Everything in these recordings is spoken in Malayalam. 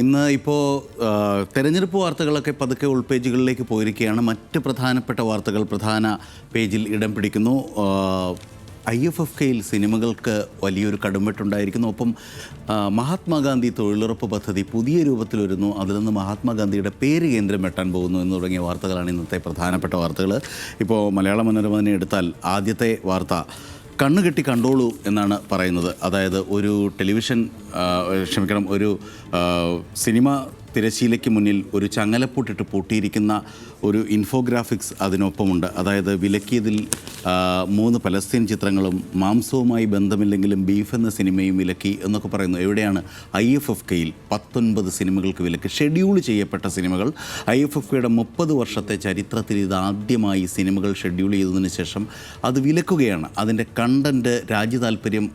ഇന്ന് ഇപ്പോൾ തെരഞ്ഞെടുപ്പ് വാർത്തകളൊക്കെ പതുക്കെ ഉൾപേജുകളിലേക്ക് പോയിരിക്കുകയാണ്. മറ്റ് പ്രധാനപ്പെട്ട വാർത്തകൾ പ്രധാന പേജിൽ ഇടം പിടിക്കുന്നു. ഐ എഫ് എഫ് കെയിൽ സിനിമകൾക്ക് വലിയൊരു കടുംവെട്ടുണ്ടായിരിക്കുന്നു. ഒപ്പം മഹാത്മാഗാന്ധി തൊഴിലുറപ്പ് പദ്ധതി പുതിയ രൂപത്തിൽ വരുന്നു അതിൽ നിന്ന് മഹാത്മാഗാന്ധിയുടെ പേര് കേന്ദ്രം വെട്ടാൻ പോകുന്നു എന്ന് തുടങ്ങിയ വാർത്തകളാണ് ഇന്നത്തെ പ്രധാനപ്പെട്ട വാർത്തകൾ ഇപ്പോൾ മലയാള മനോരമ എടുത്താൽ ആദ്യത്തെ വാർത്ത കണ്ണ് കെട്ടി കണ്ടോളൂ എന്നാണ് പറയുന്നത്. അതായത് ഒരു ടെലിവിഷൻ ക്ഷമിക്കണം ഒരു സിനിമ തിരശ്ശീലയ്ക്ക് മുന്നിൽ ഒരു ചങ്ങലപ്പൂട്ടിട്ട് പൂട്ടിയിരിക്കുന്ന ഒരു ഇൻഫോഗ്രാഫിക്സ് അതിനൊപ്പമുണ്ട്. അതായത് വിലക്കിയതിൽ മൂന്ന് പലസ്തീൻ ചിത്രങ്ങളും മാംസവുമായി ബന്ധമില്ലെങ്കിലും ബീഫ് എന്ന സിനിമയും വിലക്കി എന്നൊക്കെ പറയുന്നു. എവിടെയാണ്? ഐ എഫ് എഫ് കെയിൽ പത്തൊൻപത് സിനിമകൾക്ക് വിലക്ക്. ഷെഡ്യൂൾ ചെയ്യപ്പെട്ട സിനിമകൾ. ഐ എഫ് എഫ് കെയുടെ മുപ്പത് വർഷത്തെ ചരിത്രത്തിൽ ഇതാദ്യമായി സിനിമകൾ ഷെഡ്യൂൾ ചെയ്തതിന് ശേഷം അത് വിലക്കുകയാണ്. അതിന്റെ കണ്ടന്റ് രാജ്യ താല്പര്യം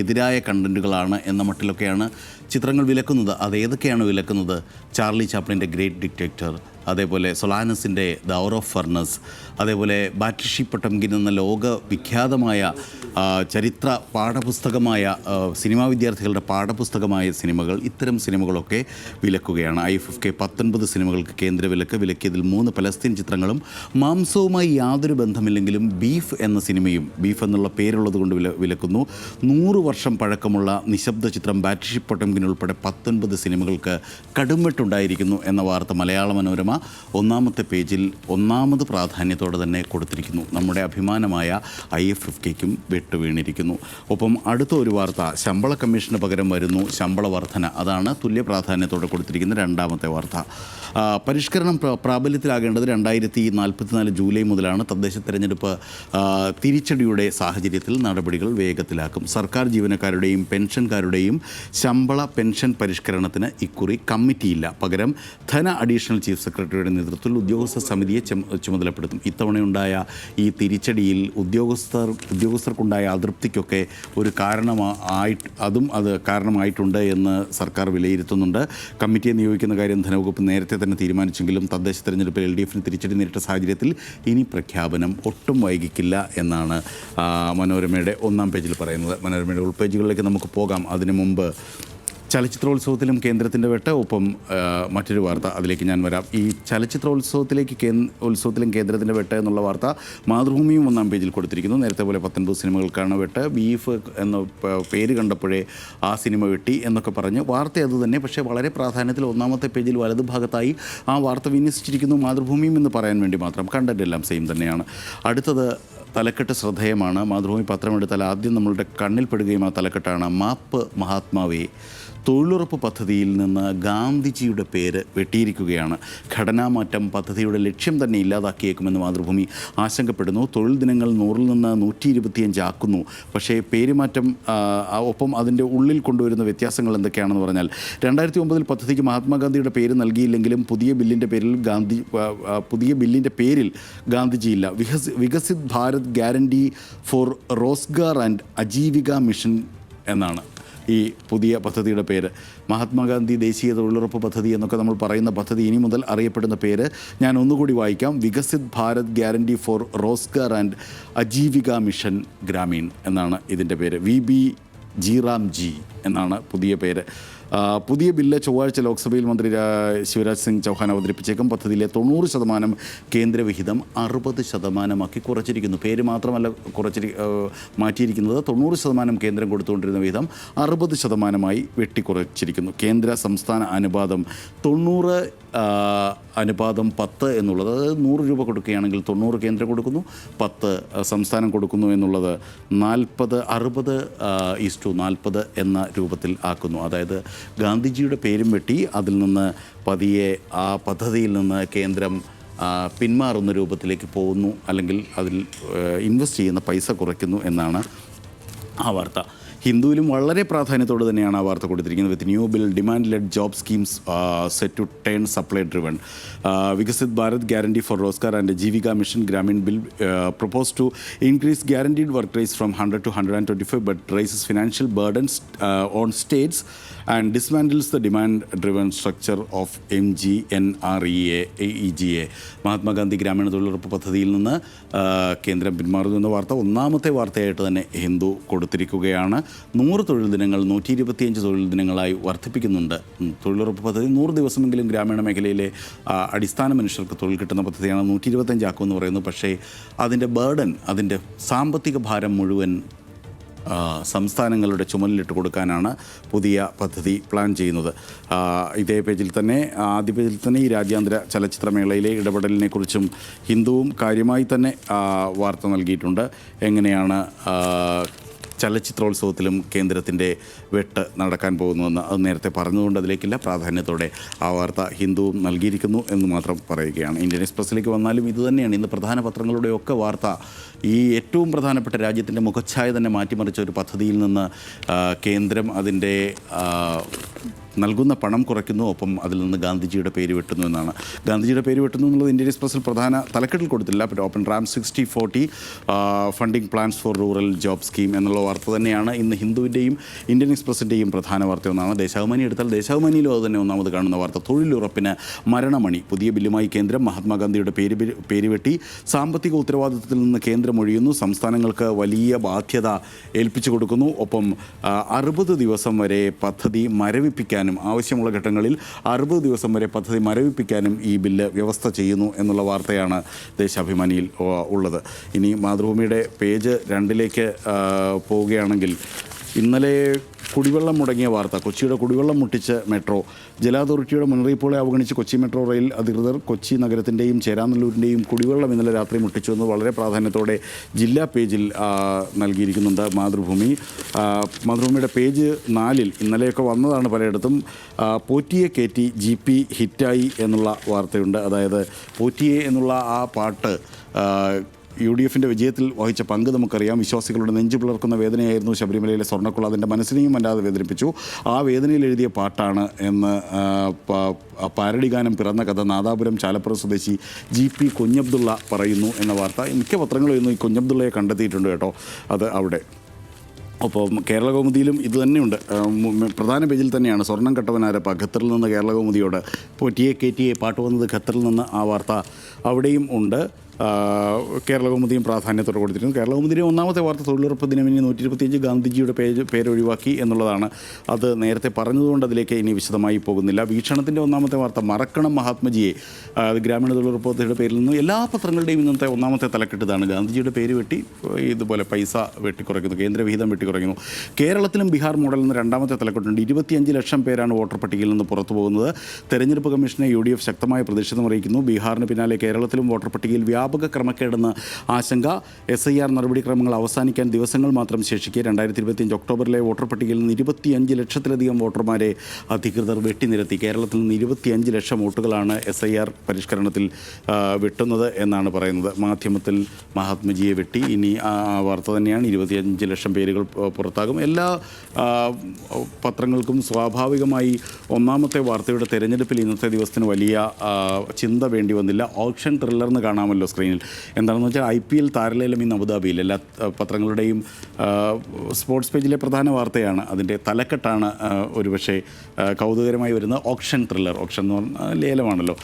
എതിരായ കണ്ടന്റുകളാണ് എന്ന മട്ടിലൊക്കെയാണ് ചിത്രങ്ങൾ വിലക്കുന്നത്. അത് ഏതൊക്കെയാണ് വിലക്കുന്നത്? ചാർലി ചാപ്ലിന്റെ ഗ്രേറ്റ് ഡിക്റ്റേറ്റർ അതേപോലെ സൊലാനസിന്റെ ദ ഔർ ഓഫ് ഫർണസ് അതേപോലെ ബാറ്റിഷി പട്ടംകിൻ എന്ന ലോകവിഖ്യാതമായ ചരിത്ര പാഠപുസ്തകമായ സിനിമാ വിദ്യാർത്ഥികളുടെ പാഠപുസ്തകമായ സിനിമകൾ ഇത്തരം സിനിമകളൊക്കെ വിലക്കുകയാണ്. ഐ എഫ് എഫ് കെ പത്തൊൻപത് സിനിമകൾക്ക് കേന്ദ്ര വിലക്ക് വിലക്കിയതിൽ മൂന്ന് പലസ്തീൻ ചിത്രങ്ങളും മാംസവുമായി യാതൊരു ബന്ധമില്ലെങ്കിലും ബീഫ് എന്ന സിനിമയും ബീഫ് എന്നുള്ള പേരുള്ളത് കൊണ്ട് വില വിലക്കുന്നു. നൂറ് വർഷം പഴക്കമുള്ള നിശബ്ദ ചിത്രം ബാറ്റിഷി പട്ടംകിൻ ഉൾപ്പെടെ പത്തൊൻപത് സിനിമകൾക്ക് കടുമ്പെട്ടുണ്ടായിരിക്കുന്നു എന്ന വാർത്ത മലയാള മനോരമ ഒന്നാമത്തെ പേജിൽ ഒന്നാമത് പ്രാധാന്യത്തോടെ തന്നെ കൊടുത്തിരിക്കുന്നു. നമ്മുടെ അഭിമാനമായ ഐ എഫ് എഫ് കെക്കും വിട്ടുവീണിരിക്കുന്നു. ഒപ്പം അടുത്ത ഒരു വാർത്ത ശമ്പള കമ്മീഷന് പകരം വരുന്നു ശമ്പള വർധന. അതാണ് തുല്യ പ്രാധാന്യത്തോടെ കൊടുത്തിരിക്കുന്ന രണ്ടാമത്തെ വാർത്ത. പരിഷ്കരണം പ്ര- പ്രാബല്യത്തിലാകേണ്ടത് രണ്ടായിരത്തി നാൽപ്പത്തിനാല് ജൂലൈ മുതലാണ്. തദ്ദേശ തെരഞ്ഞെടുപ്പ് തിരിച്ചടിയുടെ സാഹചര്യത്തിൽ നടപടികൾ വേഗത്തിലാക്കും. സർക്കാർ ജീവനക്കാരുടെയും പെൻഷൻകാരുടെയും ശമ്പള പെൻഷൻ പരിഷ്കരണത്തിന് ഇക്കുറി കമ്മിറ്റിയില്ല. പകരം ധന അഡീഷണൽ ചീഫ് സെക്രട്ടറിയുടെ നേതൃത്വത്തിൽ ഉദ്യോഗസ്ഥ സമിതിയെ ചുമ- ചുമതലപ്പെടുത്തും. ഇത്തവണയുണ്ടായ ഈ തിരിച്ചടിയിൽ ഉദ്യോഗസ്ഥർ ഉദ്യോഗസ്ഥർക്കുണ്ടായ അതൃപ്തിക്കൊക്കെ ഒരു കാരണമായിട്ട് അതും അത് കാരണമായിട്ടുണ്ട് എന്ന് സർക്കാർ വിലയിരുത്തുന്നുണ്ട്. കമ്മിറ്റിയെ നിയോഗിക്കുന്ന കാര്യം ധനവകുപ്പ് നേരത്തെ തന്നെ തീരുമാനിച്ചെങ്കിലും തദ്ദേശ തെരഞ്ഞെടുപ്പിൽ എൽ ഡി എഫിന് തിരിച്ചടി നേരിട്ട സാഹചര്യത്തിൽ ഇനി പ്രഖ്യാപനം ഒട്ടും വൈകിക്കില്ല എന്നാണ് മനോരമയുടെ ഒന്നാം പേജിൽ പറയുന്നത്. മനോരമയുടെ ഉൾപേജുകളിലേക്ക് നമുക്ക് പോകാം. അതിനു മുമ്പ് ചലച്ചിത്രോത്സവത്തിലും കേന്ദ്രത്തിന്റെ വെട്ട്. ഒപ്പം മറ്റൊരു വാർത്ത അതിലേക്ക് ഞാൻ വരാം. ഈ ചലച്ചിത്രോത്സവത്തിലേക്ക് ഉത്സവത്തിലും കേന്ദ്രത്തിന്റെ വെട്ട് എന്നുള്ള വാർത്ത മാതൃഭൂമിയും ഒന്നാം പേജിൽ കൊടുത്തിരിക്കുന്നു. നേരത്തെ പോലെ പത്തൊൻപത് സിനിമകൾക്കാണ് വെട്ട്. ബീഫ് എന്ന പേര് കണ്ടപ്പോഴേ ആ സിനിമ വെട്ടി എന്നൊക്കെ പറഞ്ഞ് വാർത്ത അത് തന്നെ. പക്ഷേ വളരെ പ്രാധാന്യത്തിൽ ഒന്നാമത്തെ പേജിൽ വലതുഭാഗത്തായി ആ വാർത്ത വിന്യസിച്ചിരിക്കുന്നു മാതൃഭൂമിയും എന്ന് പറയാൻ വേണ്ടി മാത്രം. കണ്ടന്റ് എല്ലാം സെയിം തന്നെയാണ്. അടുത്തത് തലക്കെട്ട് ശ്രദ്ധേയമാണ്. മാതൃഭൂമി പത്രമെടുത്താൽ ആദ്യം നമ്മളുടെ കണ്ണിൽ പെടുകയും ആ തലക്കെട്ടാണ്. മാപ്പ് മഹാത്മാവേ. തൊഴിലുറപ്പ് പദ്ധതിയിൽ നിന്ന് ഗാന്ധിജിയുടെ പേര് വെട്ടിയിരിക്കുകയാണ്. ഘടനാമാറ്റം പദ്ധതിയുടെ ലക്ഷ്യം തന്നെ ഇല്ലാതാക്കിയേക്കുമെന്ന് മാതൃഭൂമി ആശങ്കപ്പെടുന്നു. തൊഴിൽ ദിനങ്ങൾ നൂറിൽ നിന്ന് നൂറ്റി ഇരുപത്തിയഞ്ച് ആക്കുന്നു. പക്ഷേ പേരുമാറ്റം ഒപ്പം അതിന്റെ ഉള്ളിൽ കൊണ്ടുവരുന്ന വ്യത്യാസങ്ങൾ എന്തൊക്കെയാണെന്ന് പറഞ്ഞാൽ രണ്ടായിരത്തി ഒമ്പതിൽ പദ്ധതിക്ക് മഹാത്മാഗാന്ധിയുടെ പേര് നൽകിയില്ലെങ്കിലും പുതിയ ബില്ലിന്റെ പേരിൽ ഗാന്ധി പുതിയ ബില്ലിന്റെ പേരിൽ ഗാന്ധിജിയില്ല. വികസി Viksit Bharat guarantee for Rozgar and Ajeevika mission എന്നാണ്. ഈ പുതിയ പദ്ധതിയുടെ പേര്. മഹാത്മാഗാന്ധി ദേശീയ തൊഴിലുറപ്പ് പദ്ധതി എന്നൊക്കെ നമ്മൾ പറയുന്ന പദ്ധതി ഇനി മുതൽ അറിയപ്പെടുന്ന പേര്. ഞാൻ ഒന്നുകൂടി വായിക്കാം. Viksit Bharat guarantee for Rozgar and Ajeevika mission Gramin എന്നാണ് ഇതിന്റെ പേര്. വി ബി ജീറാം ജി എന്നാണ് പുതിയ പേര്. പുതിയ ബില്ല് ചൊവ്വാഴ്ച ലോക്സഭയിൽ മന്ത്രി ശിവരാജ് സിംഗ് ചൗഹാൻ അവതരിപ്പിച്ചേക്കും. പദ്ധതിയിലെ തൊണ്ണൂറ് ശതമാനം കേന്ദ്രവിഹിതം അറുപത് ശതമാനമാക്കി കുറച്ചിരിക്കുന്നു. പേര് മാത്രമല്ല കുറച്ചിരി മാറ്റിയിരിക്കുന്നത്. തൊണ്ണൂറ് ശതമാനം കേന്ദ്രം കൊടുത്തുകൊണ്ടിരുന്ന വിഹിതം അറുപത് ശതമാനമായി വെട്ടിക്കുറച്ചിരിക്കുന്നു. കേന്ദ്ര സംസ്ഥാന അനുപാതം തൊണ്ണൂറ് അനുപാതം പത്ത് എന്നുള്ളത് അതായത് നൂറ് രൂപ കൊടുക്കുകയാണെങ്കിൽ തൊണ്ണൂറ് കേന്ദ്രം കൊടുക്കുന്നു പത്ത് സംസ്ഥാനം കൊടുക്കുന്നു എന്നുള്ളത് നാൽപ്പത് അറുപത് ഈസ് ടു നാൽപ്പത് എന്ന രൂപത്തിൽ ആക്കുന്നു. അതായത് ഗാന്ധിജിയുടെ പേരും വെട്ടി അതിൽ നിന്ന് പതിയെ ആ പദ്ധതിയിൽ നിന്ന് കേന്ദ്രം പിന്മാറുന്ന രൂപത്തിലേക്ക് പോകുന്നു അല്ലെങ്കിൽ അതിൽ ഇൻവെസ്റ്റ് ചെയ്യുന്ന പൈസ കുറയ്ക്കുന്നു എന്നാണ് ആ വാർത്ത. ഹിന്ദുവിലും വളരെ പ്രാധാന്യത്തോടെ തന്നെയാണ് ആ വാർത്ത കൊടുത്തിരിക്കുന്നത്. With new bill demand led job schemes set to turn supply driven Viksit Bharat guarantee for Rozgar and Jeevika mission Gramin bill propose to increase guaranteed work days from hundred to hundred and twenty five but raises financial burdens on states and dismantles the demand driven structure of M G N R E A E G A Mahatma Gandhi ഗ്രാമീണ തൊഴിലുറപ്പ് പദ്ധതിയിൽ നിന്ന് കേന്ദ്രം പിന്മാറുന്നു എന്ന വാർത്ത ഒന്നാമത്തെ വാർത്തയായിട്ട് തന്നെ ഹിന്ദു കൊടുത്തിരിക്കുകയാണ്. നൂറ് തൊഴിൽ ദിനങ്ങൾ നൂറ്റി ഇരുപത്തിയഞ്ച് തൊഴിൽ ദിനങ്ങളായി വർദ്ധിപ്പിക്കുന്നുണ്ട്. തൊഴിലുറപ്പ് പദ്ധതി നൂറ് ദിവസമെങ്കിലും ഗ്രാമീണ മേഖലയിലെ അടിസ്ഥാന മനുഷ്യർക്ക് തൊഴിൽ കിട്ടുന്ന പദ്ധതിയാണ് നൂറ്റി ഇരുപത്തഞ്ചാക്കും എന്ന് പറയുന്നത് പക്ഷേ അതിന്റെ ബേർഡൻ അതിന്റെ സാമ്പത്തിക ഭാരം മുഴുവൻ സംസ്ഥാനങ്ങളുടെ ചുമലിലിട്ട് കൊടുക്കാനാണ് പുതിയ പദ്ധതി പ്ലാൻ ചെയ്യുന്നത്. ഇതേ പേജിൽ തന്നെ ആദ്യ പേജിൽ തന്നെ ഈ രാജ്യാന്തര ചലച്ചിത്രമേളയിലെ ഇടപെടലിനെക്കുറിച്ചും ഹിന്ദുവും കാര്യമായി തന്നെ വാർത്ത നൽകിയിട്ടുണ്ട്. എങ്ങനെയാണ് ചലച്ചിത്രോത്സവത്തിലും കേന്ദ്രത്തിന്റെ വെട്ട് നടക്കാൻ പോകുന്നുവെന്ന് അത് നേരത്തെ പറഞ്ഞതുകൊണ്ട് അതിലേക്കില്ല. പ്രാധാന്യത്തോടെ ആ വാർത്ത ഹിന്ദുവും നൽകിയിരിക്കുന്നു എന്ന് മാത്രം പറയുകയാണ്. ഇന്ത്യൻ എക്സ്പ്രസ്സിലേക്ക് വന്നാലും ഇതുതന്നെയാണ് ഇന്ന് പ്രധാന പത്രങ്ങളുടെയൊക്കെ വാർത്ത ഈ ഏറ്റവും പ്രധാനപ്പെട്ട രാജ്യത്തിന്റെ മുഖച്ഛായ തന്നെ മാറ്റിമറിച്ച ഒരു പദ്ധതിയിൽ നിന്ന് കേന്ദ്രം അതിന്റെ നൽകുന്ന പണം കുറയ്ക്കുന്നു ഒപ്പം അതിൽ നിന്ന് ഗാന്ധിജിയുടെ പേര് വെട്ടുന്നു എന്നാണ്. ഗാന്ധിജിയുടെ പേര് വെട്ടുന്നു എന്നുള്ളത് ഇന്ത്യൻ എക്സ്പ്രസ്സിൽ പ്രധാന തലക്കെട്ടിൽ കൊടുത്തില്ല പക്ഷേ open ram sixty forty funding plans for rural job scheme എന്നുള്ള വാർത്ത തന്നെയാണ് ഇന്ന് ഹിന്ദുവിന്റെയും ഇന്ത്യൻ എക്സ്പ്രസിന്റെയും പ്രധാന വാർത്ത ഒന്നാണ്. ദേശാഭിമാനി എടുത്താൽ ദേശാഭിമാനിയിലും അത് തന്നെ ഒന്നാമത് കാണുന്ന വാർത്ത. തൊഴിലുറപ്പിന് മരണമണി. പുതിയ ബില്ലുമായി കേന്ദ്രം മഹാത്മാഗാന്ധിയുടെ പേര് പി- പേര് വെട്ടി. സാമ്പത്തിക ഉത്തരവാദിത്തത്തിൽ നിന്ന് കേന്ദ്രം ഒഴിയുന്നു. സംസ്ഥാനങ്ങൾക്ക് വലിയ ബാധ്യത ഏൽപ്പിച്ചു കൊടുക്കുന്നു. ഒപ്പം അറുപത് ദിവസം വരെ പദ്ധതി മരവിപ്പിക്കാനും ആവശ്യമുള്ള ഘട്ടങ്ങളിൽ അറുപത് ദിവസം വരെ പദ്ധതി മരവിപ്പിക്കാനും ഈ ബില്ല് വ്യവസ്ഥ ചെയ്യുന്നു എന്നുള്ള വാർത്തയാണ് ദേശാഭിമാനിയിൽ ഉള്ളത്. ഇനി മാതൃഭൂമിയുടെ പേജ് രണ്ടിലേക്ക് പോവുകയാണെങ്കിൽ ഇന്നലെ കുടിവെള്ളം മുടങ്ങിയ വാർത്ത. കൊച്ചിയുടെ കുടിവെള്ളം മുട്ടിച്ച് മെട്രോ. ജല അതോറിറ്റിയുടെ മുന്നറിയിപ്പുകളെ അവഗണിച്ച് കൊച്ചി മെട്രോ റെയിൽ അധികൃതർ കൊച്ചി നഗരത്തിന്റെയും ചേരാനല്ലൂരിന്റെയും കുടിവെള്ളം ഇന്നലെ രാത്രി മുട്ടിച്ചു എന്ന് വളരെ പ്രാധാന്യത്തോടെ ജില്ലാ പേജിൽ നൽകിയിരിക്കുന്നുണ്ട് മാതൃഭൂമി. മാതൃഭൂമിയുടെ പേജ് നാലിൽ ഇന്നലെയൊക്കെ വന്നതാണ് പലയിടത്തും പോറ്റിയെ കയറ്റി ജി പി ഹിറ്റായി എന്നുള്ള വാർത്തയുണ്ട്. അതായത് പോറ്റിയെ എന്നുള്ള ആ പാട്ട് യു ഡി എഫിന്റെ വിജയത്തിൽ വഹിച്ച പങ്ക് നമുക്കറിയാം. വിശ്വാസികളുടെ നെഞ്ചു പിളർക്കുന്ന വേദനയായിരുന്നു ശബരിമലയിലെ സ്വർണക്കുള്ള. അതിന്റെ മനസ്സിനെയും വല്ലാതെ വേദനിപ്പിച്ചു. ആ വേദനയിൽ എഴുതിയ പാട്ടാണ് എന്ന് ആ, പ- ആ പാരഡി ഗാനം പിറന്ന കഥ നാദാപുരം ചാലപ്പുറം സ്വദേശി ജി പി കുഞ്ഞബ്ദുള്ള പറയുന്നു എന്ന വാർത്ത. മിക്ക പത്രങ്ങളും ഇന്ന് ഈ കുഞ്ഞബ്ദുള്ളയെ കണ്ടെത്തിയിട്ടുണ്ട് കേട്ടോ അത് അവിടെ. അപ്പോൾ കേരളകൗമുദിയിലും ഇത് തന്നെയുണ്ട്. പ്രധാന പേജിൽ തന്നെയാണ്. സ്വർണം കട്ടവനാരപ്പ ഖത്തറിൽ നിന്ന് കേരള കൗമുദിയോട്. പോറ്റിയെ കയറ്റിയെ പാട്ട് വന്നത് ഖത്തറിൽ നിന്ന് ആ വാർത്ത അവിടെയും ഉണ്ട്. ആ, കേരള പ്രാധാന്യത്തോടെ കൊടുത്തിരുന്നു കേരള ഒന്നാമത്തെ വാർത്ത തൊഴിലുറപ്പ് ദിനം ഇനി നൂറ്റി ഇരുപത്തിയഞ്ച് ഗാന്ധിജിയുടെ പേര് പേരൊഴിവാക്കി എന്നുള്ളതാണ്. അത് നേരത്തെ പറഞ്ഞതുകൊണ്ട് അതിലേക്ക് ഇനി വിശദമായി പോകുന്നില്ല. വീക്ഷണത്തിന്റെ ഒന്നാമത്തെ വാർത്ത മറക്കണം മഹാത്മജിയെ. ഗ്രാമീണ തൊഴിലുറപ്പ് പദ്ധതിയുടെ പേരിൽ നിന്നും എല്ലാ പത്രങ്ങളുടെയും ഇന്നത്തെ ഒന്നാമത്തെ തലക്കെട്ടിതാണ്. ഗാന്ധിജിയുടെ പേര് വെട്ടി ഇതുപോലെ പൈസ വെട്ടിക്കുറയ്ക്കുന്നു കേന്ദ്രവിഹിതം വെട്ടിക്കുറയ്ക്കുന്നു കേരളത്തിലും ബീഹാർ മോഡൽ എന്ന രണ്ടാമത്തെ തലക്കെട്ടുണ്ട്. ഇരുപത്തിയഞ്ച് ലക്ഷം പേരാണ് വോട്ടർ പട്ടികയിൽ നിന്ന് പുറത്തു പോകുന്നത്. തെരഞ്ഞെടുപ്പ് കമ്മീഷനെ യു ശക്തമായ പ്രതിഷേധം അറിയിക്കുന്നു. ബീഹാറിന് പിന്നാലെ കേരളത്തിലും വോട്ടർ പട്ടികയിൽ വ്യാപക ക്രമക്കേടെന്ന് ആശങ്ക എസ് ഐ ആർ നടപടിക്രമങ്ങൾ അവസാനിക്കാൻ ദിവസങ്ങൾ മാത്രം ശേഷിക്കെ രണ്ടായിരത്തി ഇരുപത്തിയഞ്ച് ഒക്ടോബറിലെ വോട്ടർ പട്ടികയിൽ നിന്ന് ഇരുപത്തിയഞ്ച് ലക്ഷത്തിലധികം വോട്ടർമാരെ അധികൃതർ വെട്ടിനിരത്തി. കേരളത്തിൽ നിന്ന് ഇരുപത്തിയഞ്ച് ലക്ഷം വോട്ടുകളാണ് എസ് ഐ ആർ പരിഷ്കരണത്തിൽ വെട്ടുന്നത് എന്നാണ് പറയുന്നത്. മാധ്യമത്തിൽ മഹാത്മജിയെ വെട്ടി. ഇനി ആ വാർത്ത തന്നെയാണ്. ഇരുപത്തിയഞ്ച് ലക്ഷം പേരുകൾ പുറത്താകും. എല്ലാ പത്രങ്ങൾക്കും സ്വാഭാവികമായി ഒന്നാമത്തെ വാർത്തയുടെ തെരഞ്ഞെടുപ്പിൽ ഇന്നത്തെ ദിവസത്തിന് വലിയ ചിന്ത വേണ്ടി വന്നില്ല. ഓപ്ഷൻ ത്രില്ലർന്ന് കാണാമല്ലോ സ്ക്രീനിൽ. എന്താണെന്ന് വെച്ചാൽ ഐ പി എൽ താരലേലം ഇന്ന് അബുദാബിയിൽ. എല്ലാ പത്രങ്ങളുടെയും സ്പോർട്സ് പേജിലെ പ്രധാന വാർത്തയാണ് അതിന്റെ തലക്കെട്ടാണ് ഒരുപക്ഷെ കൗതുകരമായി വരുന്ന ഓപ്ഷൻ ത്രില്ലർ. ഓപ്ഷൻ എന്ന് പറഞ്ഞാൽ ലേലമാണല്ലോ.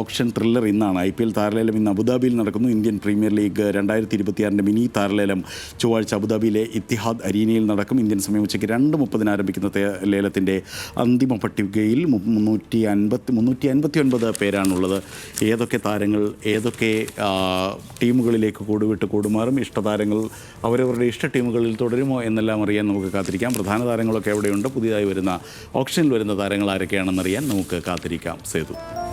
ഓപ്ഷൻ ത്രില്ലർ ഇന്നാണ് ഐ പി എൽ താരലേലം ഇന്ന് അബുദാബിയിൽ നടക്കുന്നു. ഇന്ത്യൻ പ്രീമിയർ ലീഗ് രണ്ടായിരത്തി ഇരുപത്തിയാറിന്റെ മിനി താരലേലം ചൊവ്വാഴ്ച അബുദാബിയിലെ ഇത്തിഹാദ് അരീനയിൽ നടക്കും. ഇന്ത്യൻ സമയം ഉച്ചയ്ക്ക് രണ്ട് മുപ്പതിന് ആരംഭിക്കുന്ന ലേലത്തിന്റെ അന്തിമ പട്ടികയിൽ മുന്നൂറ്റി അൻപത്തി മുന്നൂറ്റി അൻപത്തി ഒൻപത് പേരാണുള്ളത്. ഏതൊക്കെ താരങ്ങൾ ഏതൊക്കെ ടീമുകളിലേക്ക് കൂടുവിട്ട് കൂടുമാറും. ഇഷ്ടതാരങ്ങൾ അവരവരുടെ ഇഷ്ട ടീമുകളിൽ തുടരുമോ എന്നെല്ലാം അറിയാൻ നമുക്ക് കാത്തിരിക്കാം. പ്രധാന താരങ്ങളൊക്കെ എവിടെയുണ്ട്? പുതിയതായി വരുന്ന ഓപ്ഷനിൽ വരുന്ന താരങ്ങൾ ആരൊക്കെയാണെന്നറിയാൻ നമുക്ക് കാത്തിരിക്കാം. സേതു.